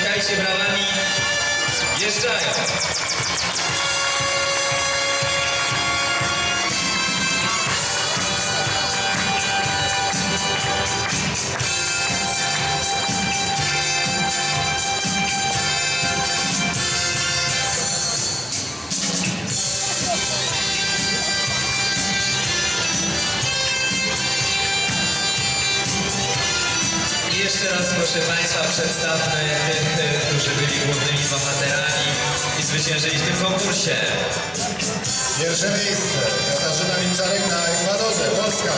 Witajcie brawami. Wjeżdżają. Proszę Państwa przedstawmy tych, którzy byli głównymi bohaterami i zwyciężyli w tym konkursie. Pierwsze miejsce Katarzyna Milczarek na Ekwadorze, Polska.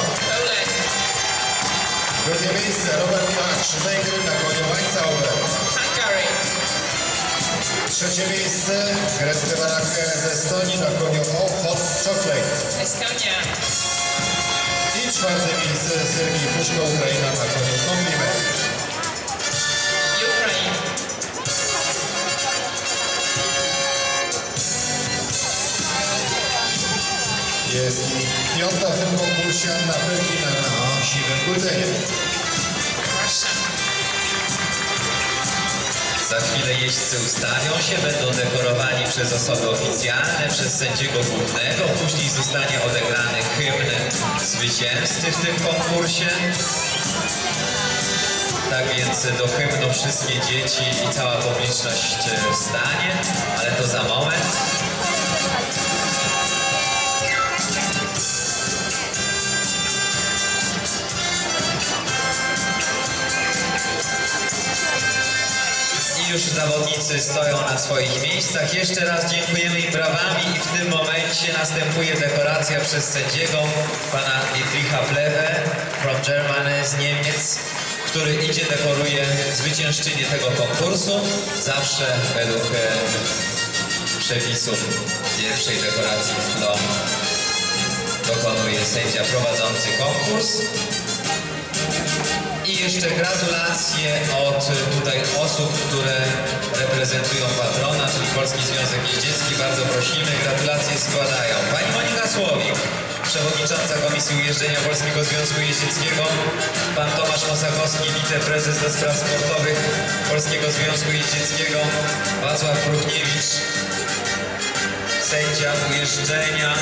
Drugie miejsce Robert Mach, Węgry na Weinzauber. Hungary, Trzecie miejsce Gretke Barake z Estonii na koniu Hot Chocolate. Estonia, I czwarte miejsce Sergii Puszko, Ukraina na koniu Compliment. Jest i piąta w tym konkursie Anna Perkina na siwym budzeniu. Za chwilę jeźdźcy ustawią się, będą dekorowani przez osoby oficjalne, przez sędziego głównego, później zostanie odegrany hymn zwycięzcy w tym konkursie. Tak więc do hymnu wszystkie dzieci i cała publiczność e, wstanie, ale to za moment. Zawodnicy stoją na swoich miejscach. Jeszcze raz dziękujemy im brawami i w tym momencie następuje dekoracja przez sędziego pana Dietricha Plewe from Germany z Niemiec, który idzie, dekoruje zwyciężczynię tego konkursu. Zawsze według e, przepisów pierwszej dekoracji to dokonuje sędzia prowadzący konkurs. Jeszcze gratulacje od tutaj osób, które reprezentują patrona, czyli Polski Związek Jeździecki. Bardzo prosimy, gratulacje składają. Pani Monika Słowik, przewodnicząca Komisji Ujeżdżenia Polskiego Związku Jeździeckiego, pan Tomasz Mosakowski, wiceprezes do spraw sportowych Polskiego Związku Jeździeckiego, Wacław Kruchniewicz, sędzia ujeżdżenia,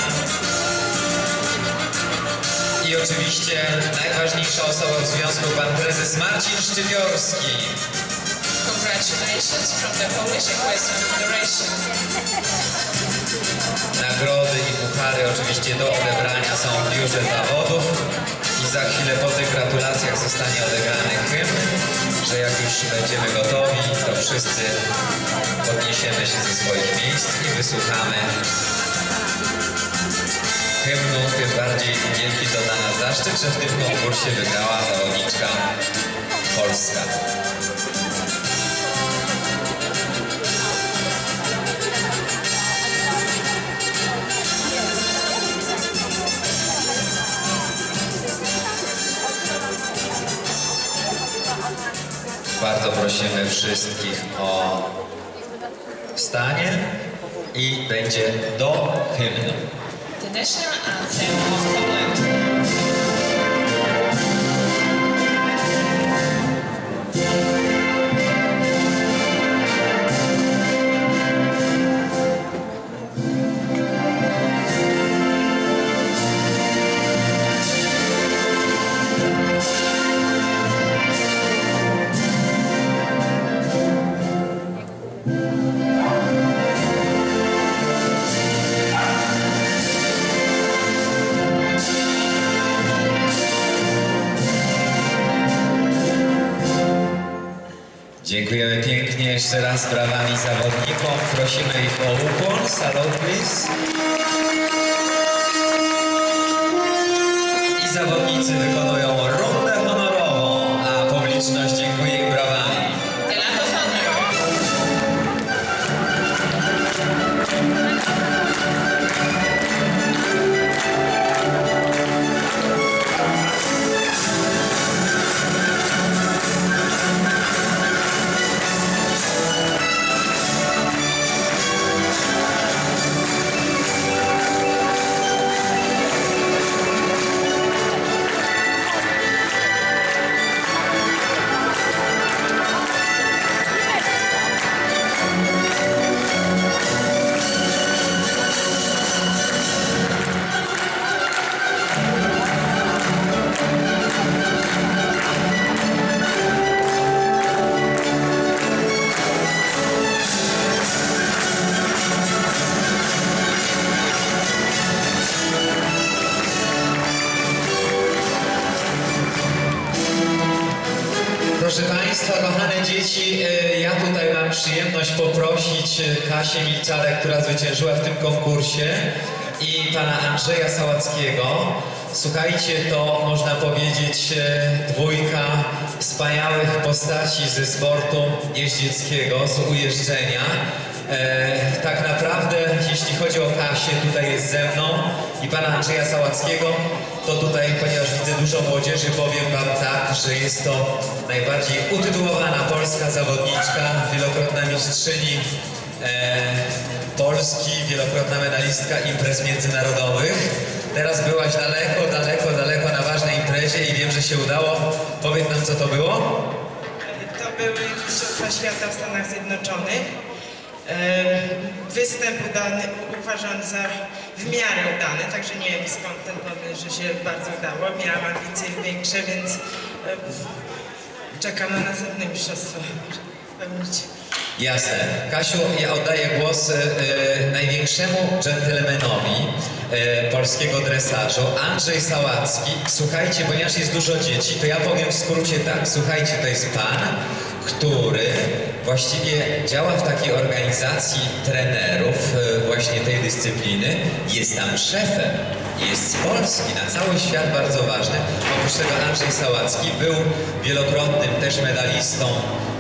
i oczywiście najważniejsza osoba w związku, pan prezes Marcin Szczypiorski. congratulations from the Polish Equestrian Federation. Nagrody i puchary oczywiście do odebrania są w biurze zawodów. I za chwilę po tych gratulacjach zostanie odegrany hymn, że jak już będziemy gotowi, to wszyscy podniesiemy się ze swoich miejsc i wysłuchamy hymnu. Tym bardziej wielki to dla nas zaszczyt, że w tym konkursie wygrała zawodniczka Polska. Bardzo prosimy wszystkich o wstanie i będzie do hymnu. The national anthem of Poland. Jeszcze raz brawami zawodnikom. Prosimy ich o ukłon. Salon, please. I zawodnicy wykonują Kochane dzieci, y, ja tutaj mam przyjemność poprosić y, Kasię Milczarek, która zwyciężyła w tym konkursie i pana Andrzeja Sałackiego. Słuchajcie, to można powiedzieć y, dwójka wspaniałych postaci ze sportu jeździeckiego, z ujeżdżenia. E, tak naprawdę, jeśli chodzi o Kasię, tutaj jest ze mną i pana Andrzeja Sałackiego, to tutaj, ponieważ widzę dużo młodzieży, powiem wam tak, że jest to najbardziej utytułowana polska zawodniczka, wielokrotna mistrzyni e, Polski, wielokrotna medalistka imprez międzynarodowych. Teraz byłaś daleko, daleko, daleko na ważnej imprezie i wiem, że się udało. Powiedz nam, co to było? To były Mistrzostwa Świata w Stanach Zjednoczonych. E, Występ udany, uważam za w miarę udany, także nie wiem skąd ten pomysł, że się bardzo udało. Miałam ambicje większe, więc e, czekam na następne mistrzostwa. Spełnić. Jasne. Kasiu, ja oddaję głos e, największemu dżentelmenowi polskiego dresażu, Andrzej Sałacki. Słuchajcie, ponieważ jest dużo dzieci, to ja powiem w skrócie tak. Słuchajcie, to jest pan, który właściwie działa w takiej organizacji trenerów e, właśnie tej dyscypliny. Jest tam szefem. Jest z Polski, na cały świat bardzo ważny. Oprócz tego Andrzej Sałacki był wielokrotnym też medalistą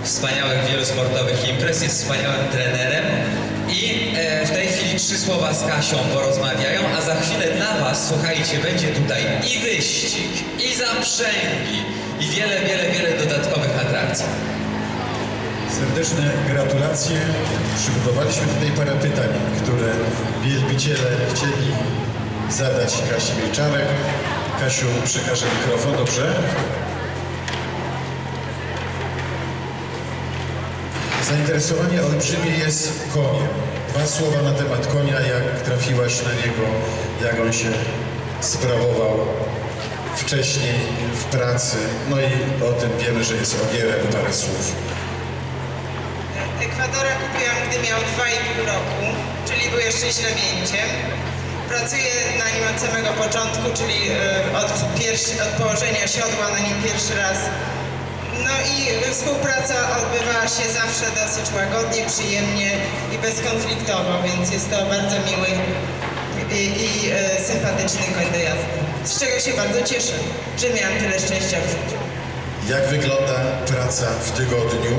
wspaniałych wielu sportowych imprez, jest wspaniałym trenerem i e, w tej chwili trzy słowa z Kasią porozmawiają, a za chwilę dla Was, słuchajcie, będzie tutaj i wyścig, i zaprzęgi, i wiele, wiele, wiele dodatkowych atrakcji. Serdeczne gratulacje. Przygotowaliśmy tutaj parę pytań, które wielbiciele chcieli zadać Kasi Milczarek. Kasiu, przekażę mikrofon, dobrze? Zainteresowanie olbrzymie jest koniem. Dwa słowa na temat konia, jak trafiłaś na niego, jak on się sprawował wcześniej w pracy. No i o tym wiemy, że jest ogierem, parę słów. Ekwadora kupiłam, gdy miał 2,5 roku, czyli był jeszcze źrebięciem. Pracuję na nim od samego początku, czyli e, od, pierwszy, od położenia siodła na nim pierwszy raz. No i współpraca odbywała się zawsze dosyć łagodnie, przyjemnie i bezkonfliktowo, więc jest to bardzo miły i, i e, sympatyczny koń do jazdy. Z czego się bardzo cieszę, że miałam tyle szczęścia w życiu. Jak wygląda praca w tygodniu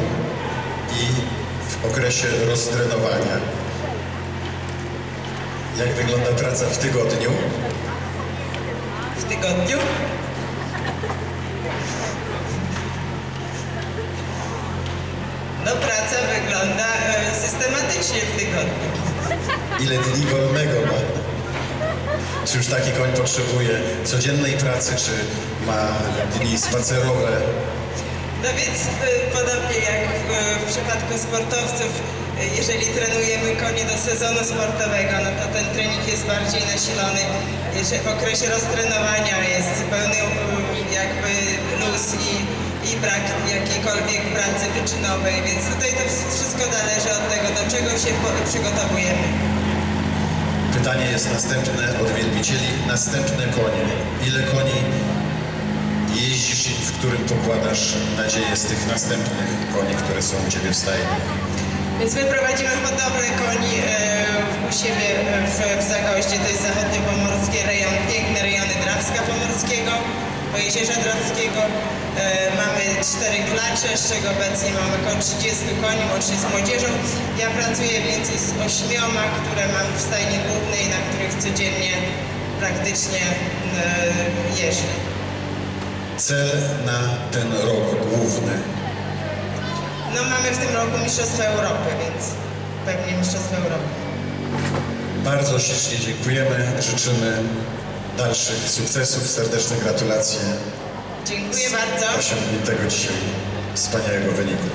i okresie roztrenowania? Jak wygląda praca w tygodniu? W tygodniu No praca wygląda e, systematycznie w tygodniu. Ile dni wolnego ma? Czy już taki koń potrzebuje codziennej pracy, czy ma dni spacerowe? No więc e, podobnie jak w, w przypadku sportowców, e, jeżeli trenujemy konie do sezonu sportowego, no to ten trening jest bardziej nasilony. Jeżeli w okresie roztrenowania jest zupełny e, jakby luz i, i brak jakiejkolwiek pracy wyczynowej, więc tutaj to wszystko zależy od tego, do czego się przygotowujemy. Pytanie jest następne od wielbicieli. Następne konie. Ile koni w którym pokładasz nadzieję z tych następnych koni, które są u Ciebie w stajni? Więc my prowadzimy hodowlę koni e, u siebie w, w Zagoździe, to jest zachodniopomorskie rejon, piękne rejony Drawska Pomorskiego, Pojezierza Drawskiego. E, mamy cztery klacze, z czego obecnie mamy około 30 koni, łącznie z młodzieżą. Ja pracuję więcej z ośmioma, które mam w stajni głównej, na których codziennie praktycznie e, jeżdżę. Cel na ten rok główny. No mamy w tym roku Mistrzostwa Europy, więc pewnie Mistrzostwa Europy. Bardzo ślicznie dziękujemy. Życzymy dalszych sukcesów. Serdeczne gratulacje Dziękuję bardzo. osiągniętego dzisiaj wspaniałego wyniku.